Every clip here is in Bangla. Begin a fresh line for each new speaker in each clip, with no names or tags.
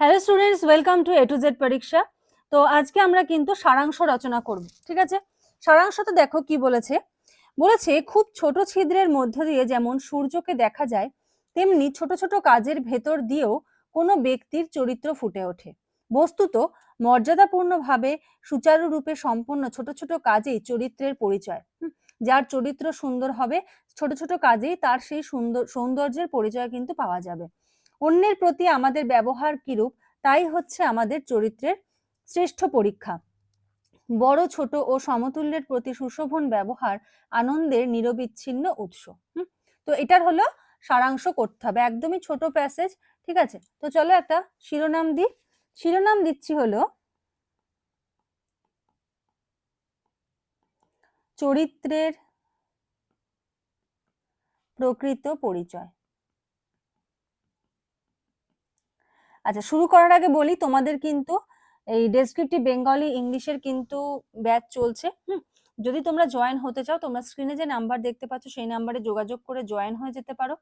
Hello students welcome to A to Z পরীক্ষা তো আজকে আমরা কিন্তু সারাংশ রচনা করব, ঠিক আছে? সারাংশতে দেখো কি বলেছে? বলেছে, খুব ছোট ছিদ্রের মধ্য দিয়ে যেমন সূর্যকে দেখা যায়, তেমনি ছোট ছোট কাজের ভেতর দিয়েও কোনো ব্যক্তির চরিত্র ফুটে ওঠে। বস্তুত মর্যাদাপূর্ণভাবে সুচারুরূপে সম্পন্ন ছোট ছোট কাজেই চরিত্রের পরিচয়। যার চরিত্র সুন্দর হবে, ছোট ছোট কাজেই তার সেই সুন্দর, সৌন্দর্যের পরিচয় কিন্তু পাওয়া যাবে। অন্যের প্রতি আমাদের ব্যবহার কিরূপ, তাই হচ্ছে আমাদের চরিত্রের শ্রেষ্ঠ পরীক্ষা। বড়, ছোট ও সমতুল্যের প্রতি সুশোভন ব্যবহার আনন্দের নিরবিচ্ছিন্ন উৎস? তো এটার হলো সারাংশ করতে হবে। একদমই ছোট প্যাসেজ, ঠিক আছে? তো চলো একটা শিরোনাম দিই। শিরোনাম দিচ্ছি হলো, চরিত্রের প্রকৃত পরিচয়। আচ্ছা শুরু করার আগে বলি, তোমাদের কিন্তু এই ডেসক্রিপটিভ বেঙ্গলি ইংলিশের কিন্তু ব্যাচ চলছে, হুম? যদি তোমরা জয়েন হতে চাও, তোমরা স্ক্রিনে যে নাম্বার দেখতে পাচ্ছ, সেই নাম্বারে যোগাযোগ করে জয়েন হয়ে যেতে পারো।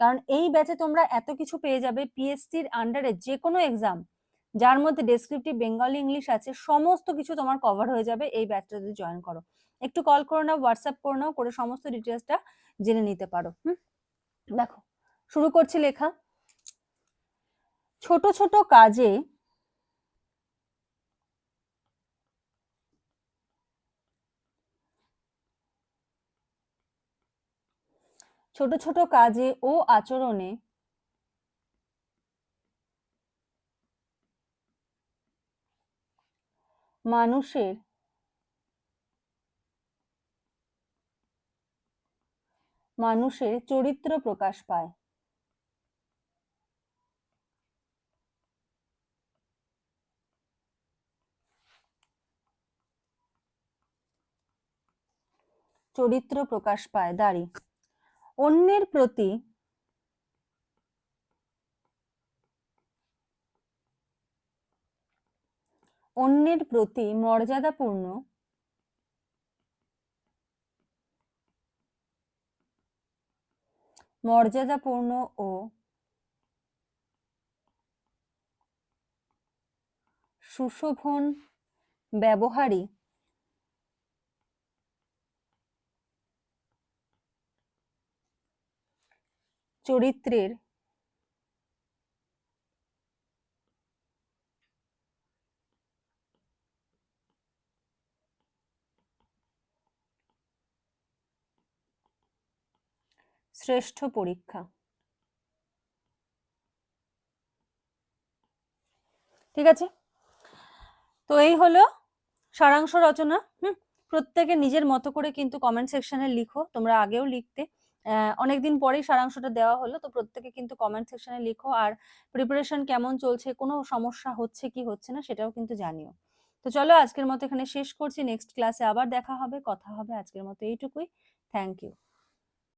কারণ এই ব্যাচে তোমরা এত কিছু পেয়ে যাবে পিএসসির আন্ডারে যে কোনো এক্সাম যার মধ্যে ডেসক্রিপটিভ বেঙ্গলি ইংলিশ আছে, সমস্ত কিছু তোমার কভার হয়ে যাবে এই ব্যাচটা যদি জয়েন করো। একটু কল করো নাও হোয়াটসঅ্যাপ করে নাও, করে সমস্ত ডিটেলসটা জেনে নিতে পারো, হুম? দেখো, শুরু করছি লেখা। ছোট ছোট কাজে ছোট ছোট কাজে ও আচরণে মানুষের মানুষের চরিত্র প্রকাশ পায়। চরিত্র প্রকাশ পায় দাঁড়ি। অন্যের প্রতি অন্যের প্রতি মর্যাদাপূর্ণ মর্যাদাপূর্ণ ও সুশোভন ব্যবহারই চরিত্রের শ্রেষ্ঠ পরীক্ষা। ঠিক আছে? তো এই হলো সারাংশ রচনা। হুম, প্রত্যেকে নিজের মতো করে কিন্তু কমেন্ট সেকশনে লিখো, তোমরা আগেও লিখতে। অনেকদিন পরেই সারাংশটা দেওয়া হলো, তো প্রত্যেকে কিন্তু কমেন্ট সেকশনে লিখো আর প্রিপারেশন কেমন চলছে, কোনো সমস্যা হচ্ছে কি হচ্ছে না সেটাও কিন্তু জানিও। তো চলো আজকের মতো এখানে শেষ করছি নেক্সট ক্লাসে আবার দেখা হবে, কথা হবে আজকের মতো এইটুকুই। Thank you